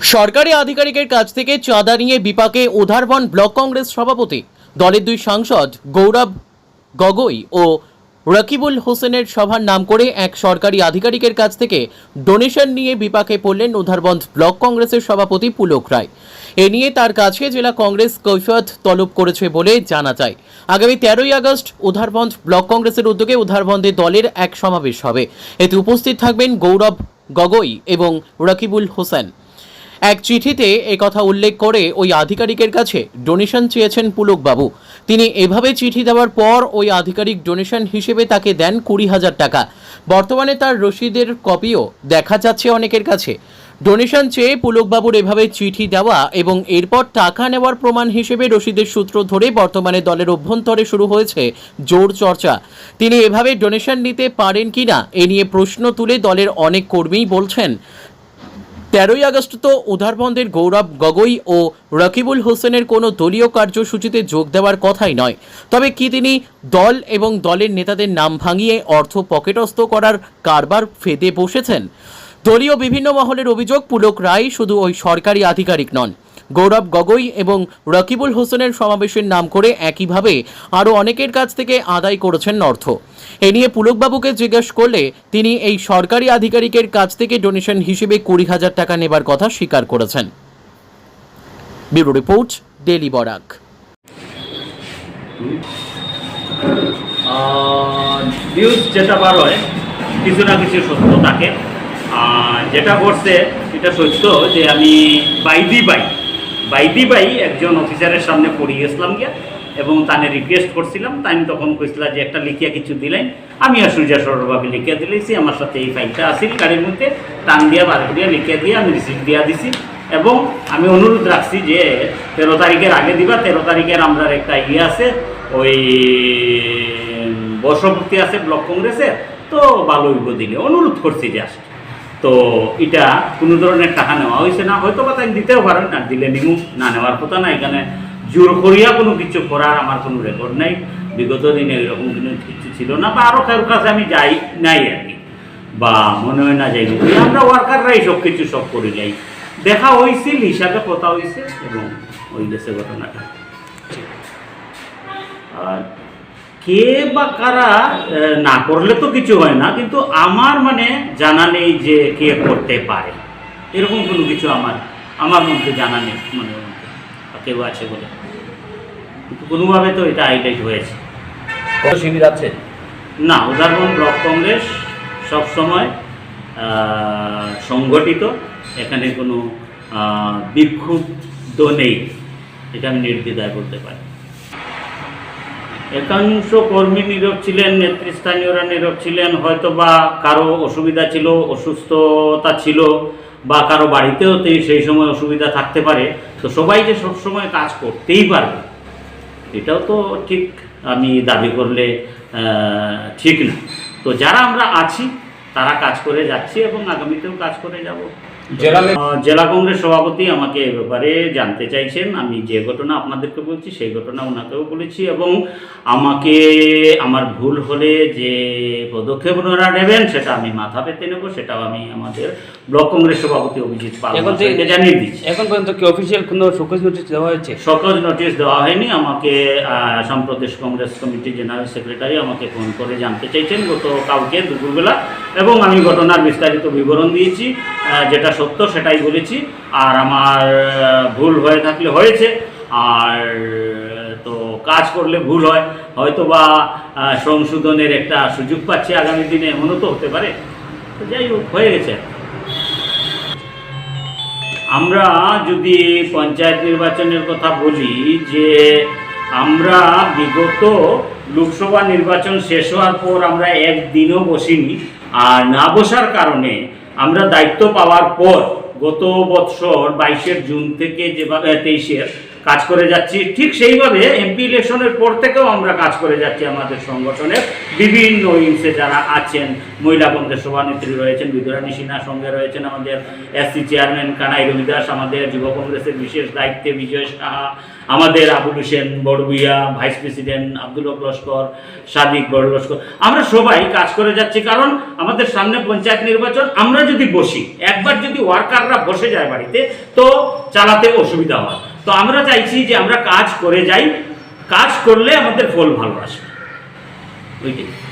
সরকারি আধিকারিকের কাছ থেকে চাঁদা নিয়ে বিপাকে উধারবন ব্লক কংগ্রেস সভাপতি। দলের দুই সাংসদ গৌরব গগৈ ও রকিবুল হোসেনের সভার নাম করে এক সরকারি আধিকারিকের কাছ থেকে ডোনেশন নিয়ে বিপাকে পড়লেন উধারবন্ধ ব্লক কংগ্রেসের সভাপতি পুলক রায়। এ নিয়ে তার কাছে জেলা কংগ্রেস কৈফিয়ত তলব করেছে বলে জানা যায়। আগামী তেরোই আগস্ট উধারবন্ধ ব্লক কংগ্রেসের উদ্যোগে উধারবন্ধে দলের এক সমাবেশ হবে। এতে উপস্থিত থাকবেন গৌরব গগৈ এবং রকিবুল হোসেন। এক চিঠিতে কথা উল্লেখ করে ওই আধিকারিকের কাছে ডোনেশন চেয়েছেন পুলকবাবু। তিনি এভাবে চিঠি দেওয়ার পর ওই আধিকারিক ডোনেশন হিসেবে তাকে দেন কুড়ি হাজার টাকা। বর্তমানে তার রসিদের কপিও দেখা যাচ্ছে অনেকের কাছে। ডোনেশন চেয়ে পুলকবাবুর এভাবে চিঠি দেওয়া এবং এরপর টাকা নেওয়ার প্রমাণ হিসেবে রসিদের সূত্র ধরে বর্তমানে দলের অভ্যন্তরে শুরু হয়েছে জোর চর্চা। তিনি এভাবে ডোনেশন নিতে পারেন কিনা এ নিয়ে প্রশ্ন তুলে দলের অনেক কর্মীই বলছেন তেরোই আগস্ট তো উধারবন্দের গৌরব গগৈ ও রকিবুল হোসেনের কোনো দলীয় কার্যসূচিতে যোগ দেওয়ার কথাই নয়। তবে কি তিনি দল এবং দলের নেতাদের নাম ভাঙিয়ে অর্থ পকেটস্থ করার কারবার ফেদে বসেছেন? দলীয় বিভিন্ন মহলের অভিযোগ, পুলক রায় শুধু ওই সরকারি আধিকারিক নন গৌরব গগৈ এবং রকিবুল হোসেনের সমাবেশের নাম করে একইভাবে আরও অনেকের কাছ থেকে আদায় করেছেন অর্থ। এ নিয়ে পুলকবাবুকে জিজ্ঞেস করলে তিনি এই সরকারি আধিকারিকের কাছ থেকে ডোনেশন হিসেবে কুড়ি হাজার টাকা নেবার কথা স্বীকার করেছেন। Bureau report daily Barak. News যেটা বার হয়, কিছু না কিছু সত্য থাকে। যেটা ঘটছে, এটা সত্য যে আমি বাইদি বাই বাইদি বাই একজন অফিসারের সামনে পড়ে গেছিলাম গিয়া, এবং তানে রিকোয়েস্ট করছিলাম। তাই আমি তখন কইছিলাম যে একটা লিখিয়া কিছু দিলেন। আমি আর সূর্যা সরভাবে লিখিয়া দিলেছি আমার সাথে এই ফাইলটা আসিল গাড়ির মধ্যে। টান দিয়া, বার করিয়া লিখিয়া দিয়ে আমি রিসিপ্ট দিয়া দিছি। এবং আমি অনুরোধ রাখছি যে তেরো তারিখের আগে দিবা। তেরো তারিখের আমরা একটা ইয়ে আছে, ওই বর্ষপূর্তি আছে ব্লক কংগ্রেসের, তো ভালো হইব দিলে অনুরোধ করছি যে আসে তো এটা কোনো ধরনের টাকা নেওয়া হয়েছে না। হয়তো বা তাই দিতেও পারেন না দিলে নিমু না নেওয়ার কথা না। এখানে জোর করিয়া কোনো কিছু করার আমার কোনো রেকর্ড নাই। বিগত দিনে এরকম কোনো কিছু ছিল না বা আরও কারোর কাছে আমি যাই নাই আর কি। বা মনে হয় না যাই আমরা ওয়ার্কাররাই সব কিছু সব করে যাই দেখা হয়েছিল হিসাবে কথা হয়েছে এবং ওই গেছে ঘটনাটা। আর কে বা কারা না করলে তো কিছু হয় না কিন্তু আমার মানে জানা নেই যে কে করতে পারে। এরকম কোনো কিছু আমার আমার মধ্যে জানা নেই মনে মধ্যে কেউ আছে বলে। কিন্তু কোনোভাবে তো এটা হাইলাইট হয়েছে। কত শিবির আছে? না উদাহরণ ব্লক কংগ্রেস সবসময় সংগঠিত এখানে কোনো বিক্ষুব্ধ নেই। এটা আমি নির্দ্বিধায় বলতে পারি। একাংশ কর্মী নীরব ছিলেন, নেতৃস্থানীয়রা নীরব ছিলেন হয়তো বা কারও অসুবিধা ছিল, অসুস্থতা ছিল, বা কারও বাড়িতেও সেই সময় অসুবিধা থাকতে পারে। তো সবাই যে সবসময় কাজ করতেই পারবে, এটাও তো ঠিক আমি দাবি করলে ঠিক না। তো যারা আমরা আছি, তারা কাজ করে যাচ্ছি এবং আগামীতেও কাজ করে যাব। জেলা কংগ্রেস সভাপতি আমাকে এ ব্যাপারে জানতে চাইছেন। আমি যে ঘটনা আপনাদেরকে বলছি সেই ঘটনা ওনাকেও বলেছি এবং আমাকে আমার ভুল হলে যে পদক্ষেপ ওনারা নেবেন সেটা আমি মাথা পেতে নেব সেটাও আমি আমাদের ব্লক কংগ্রেস সভাপতি অভিজিৎ পাল জানিয়ে দিচ্ছি। এখন পর্যন্ত কি অফিসিয়াল কোনো শোকজ নোটিশ দেওয়া হয়েছে? সকল নোটিশ দেওয়া হয়নি। আমাকে সম্প্রদেশ কংগ্রেস কমিটি জেনারেল সেক্রেটারি আমাকে ফোন করে জানতে চাইছেন গত কালকে দুপুরবেলা এবং আমি ঘটনার বিস্তারিত বিবরণ দিয়েছি যেটা সত্য, সেটাই বলেছি আর আমার ভুল হয়ে থাকলে হয়েছে। আর, তো কাজ করলে ভুল হয়। হয়তো বা সংশোধনের একটা সুযোগ পাচ্ছি আগামী দিনে, এমনও তো হতে পারে। তো যাই হোক, হয়ে গেছে। আমরা যদি পঞ্চায়েত নির্বাচনের কথা বলি, যে আমরা বিগত লোকসভা নির্বাচন শেষ হওয়ার পর আমরা একদিনও বসিনি। আর না বসার কারণে আমরা দায়িত্ব পাওয়ার পর গত বছর বাইশের জুন থেকে যেভাবে তেইশের কাজ করে যাচ্ছি। ঠিক সেইভাবে এমপি ইলেকশনের পর থেকেও আমরা কাজ করে যাচ্ছি আমাদের সংগঠনের বিভিন্ন উইংসে যারা আছেন। মহিলা কংগ্রেস সভানেত্রী রয়েছেন বিদুরানী সিনহা সঙ্গে রয়েছেন আমাদের এসসি চেয়ারম্যান কানাই রবিদাস, আমাদের যুব কংগ্রেসের বিশেষ দায়িত্বে বিজয় সাহা, আমাদের আবুল হোসেন বড়বুইয়া ভাইস প্রেসিডেন্ট আব্দুল লস্কর, সাদিক বড় লস্কর আমরা সবাই কাজ করে যাচ্ছি কারণ আমাদের সামনে পঞ্চায়েত নির্বাচন, আমরা যদি বসি, একবার যদি ওয়ার্কাররা বসে যায় বাড়িতে, তো চালাতে অসুবিধা হয়। তো আমরা চাইছি যে আমরা কাজ করে যাই, কাজ করলে আমাদের ফল ভালো আসবে। ওইটাই।